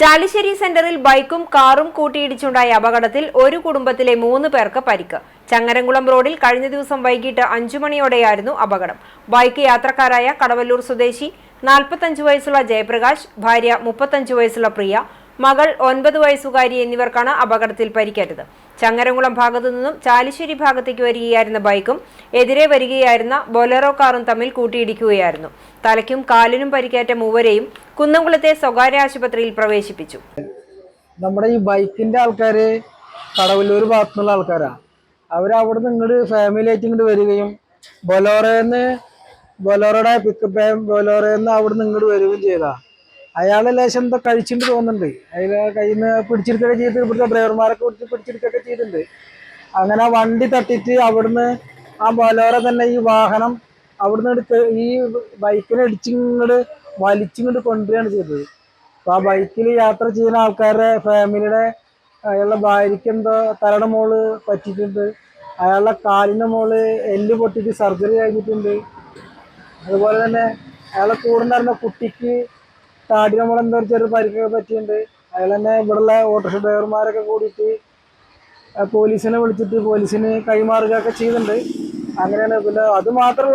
ചാലിശ്ശേരി സെന്ററിൽ ബൈക്കും കാറും കൂട്ടിയിടിച്ചുണ്ടായ അപകടത്തിൽ ഒരു കുടുംബത്തിലെ മൂന്ന് പേർക്ക് പരിക്ക്. ചങ്ങരംകുളം റോഡിൽ കഴിഞ്ഞ ദിവസം വൈകിട്ട് അഞ്ചു മണിയോടെയായിരുന്നു അപകടം. ബൈക്ക് യാത്രക്കാരായ കടവല്ലൂർ സ്വദേശി നാൽപ്പത്തഞ്ച് വയസ്സുള്ള ജയപ്രകാശ് ഭാര്യ മുപ്പത്തഞ്ച് വയസ്സുള്ള പ്രിയ മകൾ ഒൻപത് വയസ്സുകാരി എന്നിവർക്കാണ് അപകടത്തിൽ പരിക്കേറ്റത്. ചങ്ങരംകുളം ഭാഗത്തു നിന്നും ചാലിശ്ശേരി ഭാഗത്തേക്ക് വരികയായിരുന്ന ബൈക്കും എതിരെ വരികയായിരുന്ന ബൊലറോ കാറും തമ്മിൽ കൂട്ടിയിടിക്കുകയായിരുന്നു. തലയ്ക്കും കാലിനും പരിക്കേറ്റ മൂവരെയും കുന്നംകുളത്തെ സ്വകാര്യ ആശുപത്രിയിൽ പ്രവേശിപ്പിച്ചു. നമ്മുടെ ഈ ബൈക്കിന്റെ ആൾക്കാര് കടവല്ലൂർ ഭാഗത്തുനിന്നുള്ള ആൾക്കാരാ. നിന്ന് ഇങ്ങോട്ട് ഫാമിലി ആയിട്ട് ഇങ്ങോട്ട് വരികയും ബൊലോറേന്ന് ബൊലോറയുടെ പിക്കപ്പ് ബൊലോറേന്ന് അവിടെ നിന്ന് ഇങ്ങോട്ട് വരികയും ചെയ്താ. അയാൾ ലേശം എന്തോ കഴിച്ചിട്ട് തോന്നുന്നുണ്ട്. അയാളെ കയ്യിൽ നിന്ന് ചെയ്തിട്ട് ഇവിടുത്തെ ഡ്രൈവർമാരൊക്കെ പിടിച്ച് പിടിച്ചെടുക്കുകയൊക്കെ ചെയ്തിട്ടുണ്ട്. അങ്ങനെ വണ്ടി തട്ടിട്ട് അവിടുന്ന് ആ ബലോറെ തന്നെ ഈ വാഹനം അവിടുന്ന് എടുത്ത് ഈ ബൈക്കിനെ ഇടിച്ചിങ്ങോട്ട് വലിച്ചിങ്ങോട്ട് കൊണ്ടുവരികയാണ് ചെയ്തത്. അപ്പൊ ആ ബൈക്കിൽ യാത്ര ചെയ്യുന്ന ആൾക്കാരുടെ ഫാമിലിയുടെ അയാളുടെ ഭാര്യയ്ക്ക് എന്തോ തലയുടെ മോൾ പറ്റിയിട്ടുണ്ട്. അയാളുടെ കാലിന്റെ മോൾ എല്ല് പൊട്ടിട്ട് സർജറി കഴിഞ്ഞിട്ടുണ്ട്. അതുപോലെ തന്നെ അയാളെ കൂടെ ഉണ്ടായിരുന്ന കുട്ടിക്ക് താടിയുടെ നമ്മൾ എന്തോ ചെറിയ പരിക്കൊക്കെ പറ്റിയിട്ടുണ്ട് അയാൾ തന്നെ ഇവിടെയുള്ള ഓട്ടോറിക്ഷ ഡ്രൈവർമാരൊക്കെ കൂടിയിട്ട് പോലീസിനെ വിളിച്ചിട്ട് പോലീസിന് കൈമാറുകയൊക്കെ ചെയ്യുന്നുണ്ട് അങ്ങനെയാണ് പിന്നെ അത് മാത്രമല്ല